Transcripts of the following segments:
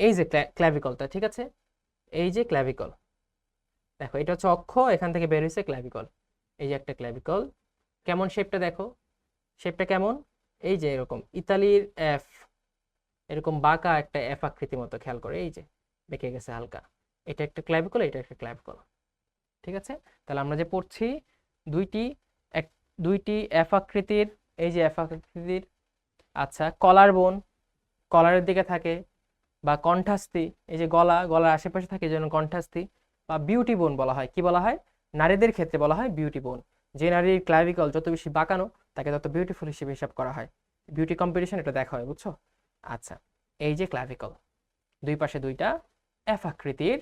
এই যে ক্ল্যাভিকলটা ঠিক আছে? এই যে ক্ল্যাভিকল দেখো, এটা হচ্ছে অক্ষ, এখান থেকে বের হয়েছে ক্ল্যাভিকল এই যে একটা ক্ল্যাভিকল কেমন শেপটা দেখো? শেপটা কেমন? এই যে এরকম। ইতালির এফ এরকম বাঁকা একটা এফ আকৃতি মতো, খেয়াল করে। এই যে, বেঁকে গেছে হালকা। এটা একটা ক্ল্যাভিকল এটা একটা ক্ল্যাভিকল ঠিক আছে? তাহলে আমরা যে পড়ছি, দুইটি এক, দুইটি এফ আকৃতির, এই যে এফ আকৃতির আচ্ছা কলার বোন। কলারের দিকে থাকে বা কণ্ঠাস্থি, এই যে গলা, গলার আশেপাশে থাকে যেন কণ্ঠাস্থি বা বিউটি বোন বলা হয়। কি বলা হয়? নারীদের ক্ষেত্রে বলা হয় বিউটি বোন যে নারীর ক্লাভিকল যত বেশি বাঁকানো, তাকে তত বিউটিফুল হিসেবে হিসাব করা হয়। বিউটি কম্পিটিশন এটা দেখা হয়, বুঝছ? আচ্ছা এই যে ক্লাভিকল দুই পাশে দুইটা এফ আকৃতির,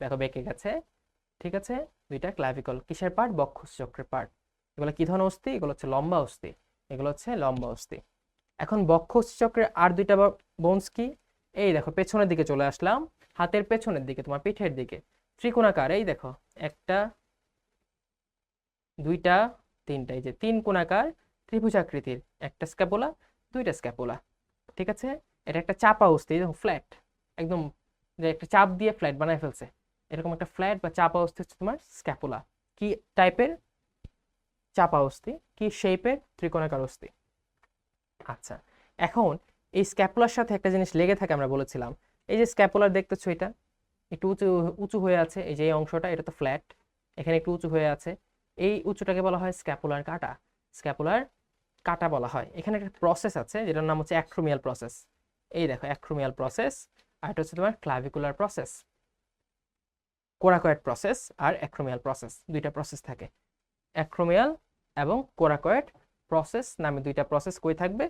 দেখো বেঁকে গেছে, ঠিক আছে? দুইটা ক্লাভিকল কিসের পার্ট বক্ষস চক্রের পার্ট এগুলো কি ধরনের অস্থি? এগুলো হচ্ছে লম্বা অস্থি। এগুলো হচ্ছে লম্বা অস্থি। এখন বক্ষস চক্রের আর দুইটা বোনস কি? এই দেখো, পেছনের দিকে চলে আসলাম। হাতের পেছনের দিকে, তোমার পিঠের দিকে। ত্রিকোণাকার, এই দেখো, একটা, দুইটা, তিনটা, এই যে তিন কোণাকার ত্রিভুজাকৃতির একটা স্ক্যাপোলা দুইটা স্ক্যাপোলা ঠিক আছে? এটা একটা চাপা অস্থি দেখো ফ্ল্যাট একদম একটা চাপ দিয়ে ফ্ল্যাট বানায় ফেলছে। এরকম একটা ফ্ল্যাট বা চাপা অস্থি হচ্ছে তোমার স্ক্যাপোলা কি টাইপের চাপা অস্থি কি শেপের ত্রিকোণাকার অস্থি আচ্ছা এখন এই স্ক্যাপুলার সাথে একটা জিনিস লেগে থাকে আমরা বলেছিলাম। এই যে স্ক্যাপুলার দেখতেছো এটা, একটু উঁচু উঁচু হয়ে আছে, এই যে অংশটা, এটা তো ফ্ল্যাট এখানে একটু উঁচু হয়ে আছে। এই উঁচুটাকে বলা হয় স্ক্যাপুলার কাটা। স্ক্যাপুলার কাটা বলা হয়। এখানে একটা প্রসেস আছে, যেটার নাম হচ্ছে অ্যাক্রোমিয়াল প্রসেস এই দেখো অ্যাক্রোমিয়াল প্রসেস আর এটা হচ্ছে তোমার ক্লাভিকুলার প্রসেস কোরাকয়েড প্রসেস আর অ্যাক্রোমিয়াল প্রসেস দুইটা প্রসেস থাকে। অ্যাক্রোমিয়াল এবং কোরাকয়েড প্রসেস নামে দুইটা প্রসেস কই থাকবে?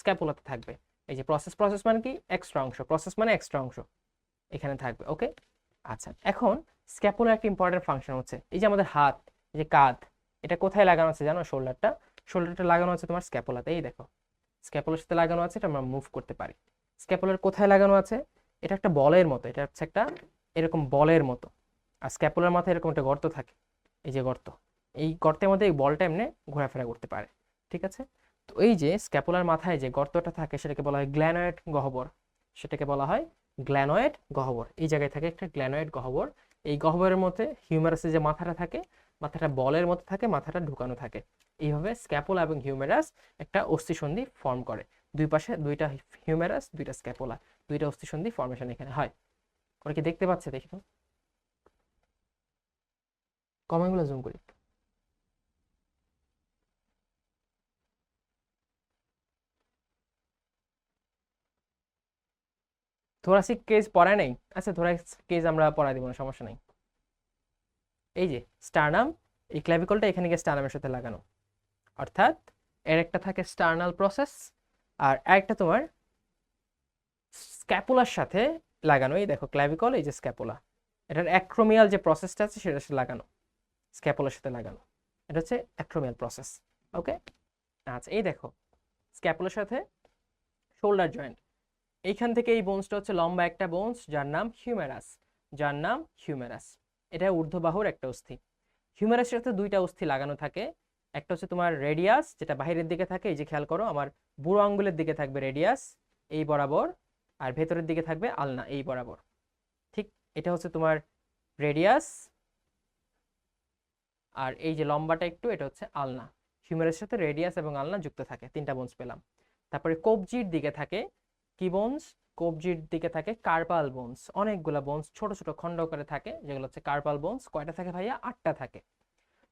স্ক্যাপুলাতে থাকবে। এই যে প্রসেস প্রসেস মানে কি? এক্সট্রা অংশ। প্রসেস মানে এক্সট্রা অংশ। এখানে থাকবে ওকে আচ্ছা এখন স্ক্যাপুলার একটা ইম্পর্টেন্ট ফাংশন হচ্ছে। এই যে আমাদের হাত, এই যে কাঁধ, এটা কোথায় লাগানো আছে জানো? শোল্ডারটা শোল্ডারটা লাগানো আছে তোমার স্ক্যাপুলাতে এই দেখো। স্ক্যাপুলার সাথে লাগানো আছে, এটা আমরা মুভ করতে পারি। স্ক্যাপুলার কোথায় লাগানো আছে? এটা একটা বলের মতো, এটা হচ্ছে একটা এরকম বলের মতো। আর স্ক্যাপুলার মাথায় এরকম একটা গর্ত থাকে। এই যে গর্ত। এই গর্তের মধ্যে এই বলটা এমনি ঘোরাফেরা করতে পারে, ঠিক আছে? তো এই যে স্ক্যাপুলার মাথায় যে গর্তটা থাকে সেটাকে বলা হয় গ্ল্যানয়েড গহ্বর, সেটাকে বলা হয় গ্ল্যানয়েড গহ্বর। এই জায়গায় থাকে একটা গ্ল্যানয়েড গহ্বর। এই গহ্বরের মধ্যে হিউম্যারাসের যে মাথাটা থাকে, মাথাটা বলের মধ্যে থাকে, মাথাটা ঢুকানো থাকে। এইভাবে স্ক্যাপোলা এবং হিউমেরাস একটা অস্থিসন্ধি ফর্ম করে। দুই পাশে দুইটা হিউমেরাস দুইটা স্ক্যাপোলা দুইটা অস্থিসন্ধি ফর্মেশন এখানে হয়। ওরা কি দেখতে পাচ্ছে? দেখি তো। কমেন্টগুলো জুম করি। থোরাসিক কেজ পড়ায় নাই আচ্ছা থোরাসিক কেজ আমরা পড়াই দিব না সমস্যা নেই এই যে স্টারনাম এই ক্ল্যাভিকলটা এখানে গিয়ে স্টারনামের সাথে লাগানো। অর্থাৎ, এর একটা থাকে স্টারনাল প্রসেস আর একটা তোমার স্ক্যাপুলার সাথে লাগানো। এই দেখো ক্ল্যাভিকল এই যে স্ক্যাপুলা এটার অ্যাক্রোমিয়াল যে প্রসেসটা আছে, সেটার সাথে লাগানো। স্ক্যাপুলার সাথে লাগানো। এটা হচ্ছে অ্যাক্রোমিয়াল প্রসেস ওকে আচ্ছা এই দেখো স্ক্যাপুলার সাথে শোল্ডার জয়েন্ট এইখান থেকে এই বোনসটা হচ্ছে লম্বা একটা বোনস যার নাম হিউমেরাস যার নাম হিউমেরাস এটা ঊর্ধ্ববাহুর একটা অস্থি। হিউমেরাসের সাথে দুইটা অস্থি লাগানো থাকে। একটা হচ্ছে তোমার রেডিয়াস যেটা বাহিরের দিকে থাকে। এই যে খেয়াল করো, আমার বুড়ো আঙ্গুলের দিকে থাকবে রেডিয়াস এই বরাবর, আর ভেতরের দিকে থাকবে আলনা এই বরাবর। ঠিক এটা হচ্ছে তোমার রেডিয়াস আর এই যে লম্বাটা একটু, এটা হচ্ছে আলনা। হিউমেরাসের সাথে রেডিয়াস এবং আলনা যুক্ত থাকে। তিনটা বোনস পেলাম। তারপরে কবজির দিকে থাকে। কি বোনস কবজির দিকে থাকে কার্পাল বোনস অনেকগুলা বোনস ছোট ছোট খণ্ড করে থাকে, যেগুলো হচ্ছে কার্পাল বোনস কয়টা থাকে ভাইয়া? আটটা থাকে।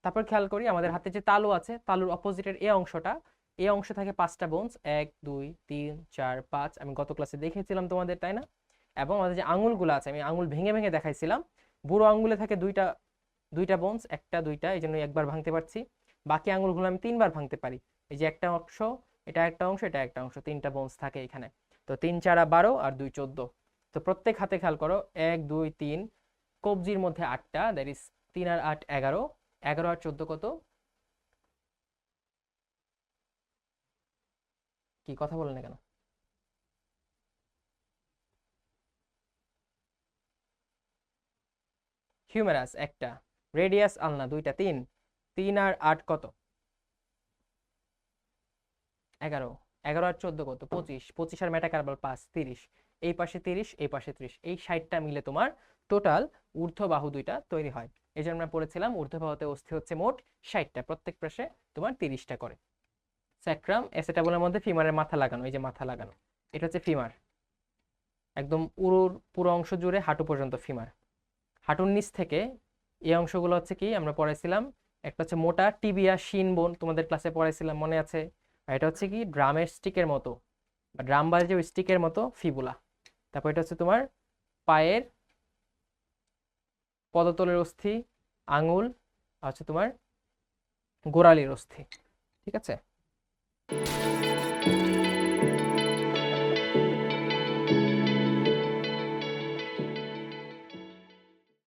তারপর খেয়াল করি আমাদের হাতে যে তালু আছে, তালুর অপোজিটের এই অংশটা এই অংশে থাকে পাঁচটা বোনস এক, দুই, তিন, চার, পাঁচ। আমি গত ক্লাসে দেখেছিলাম তোমাদের, তাই না? এবং আমাদের যে আঙুলগুলো আছে, আমি আঙুল ভেঙে ভেঙে দেখাইছিলাম। বুড়ো আঙুলে থাকে দুইটা দুইটা বোনস একটা, দুইটা এই জন্য একবার ভাঙতে পারছি। বাকি আঙুলগুলো আমি তিনবার ভাঙতে পারি। এই যে একটা অংশ, এটা একটা অংশ, এটা একটা অংশ, তিনটা বোনস থাকে এখানে। তো তিন চারা বারো আর দুই চোদ্দ। তো প্রত্যেক হাতে খেয়াল করো, এক, দুই, তিন, কবজির মধ্যে আটটা দ্যাট ইজ তিন আর আট, এগারো। এগারো আর চোদ্দ কত? কি কথা বলেন না কেন? হিউমেরাস একটা। রেডিয়াস আলনা, দুইটা, তিন। তিন আর আট কত? এগারো। এগারো আর চোদ্দ কত? পঁচিশ। পঁচিশ আর মেটাকার্বাল পাঁচ, তিরিশ। এই পাশে তিরিশ, এই পাশে ত্রিশ। এই ষাটটা মিলে তোমার টোটাল ঊর্ধ্ব বাহু দুইটা তৈরি হয়। এই জন্য আমরা পড়েছিলাম ঊর্ধ্ব বাহুতে অস্থি হচ্ছে মোট ষাটটা। প্রত্যেক পাশে তোমার তিরিশটা করে। স্যাক্রাম এসেটাবলের মধ্যে ফিমারের মাথা লাগানো, এই যে মাথা লাগানো। এটা হচ্ছে ফিমার। একদম উরুর পুরো অংশ জুড়ে হাঁটু পর্যন্ত ফিমার। হাঁটুর নিচ থেকে এই অংশগুলো হচ্ছে কি? আমরা পড়াইছিলাম, একটা হচ্ছে মোটা টিবিয়া শিন বোন। তোমাদের ক্লাসে পড়াইছিলাম, মনে আছে? এটা হচ্ছে কি ড্রামের স্টিকের মতো, বা ড্রাম বাজে ওই স্টিকের মতো ফিবুলা। তারপর এটা হচ্ছে তোমার পায়ের পদতলের অস্থি, আঙুল, আর হচ্ছে তোমার গোড়ালির অস্থি, ঠিক আছে?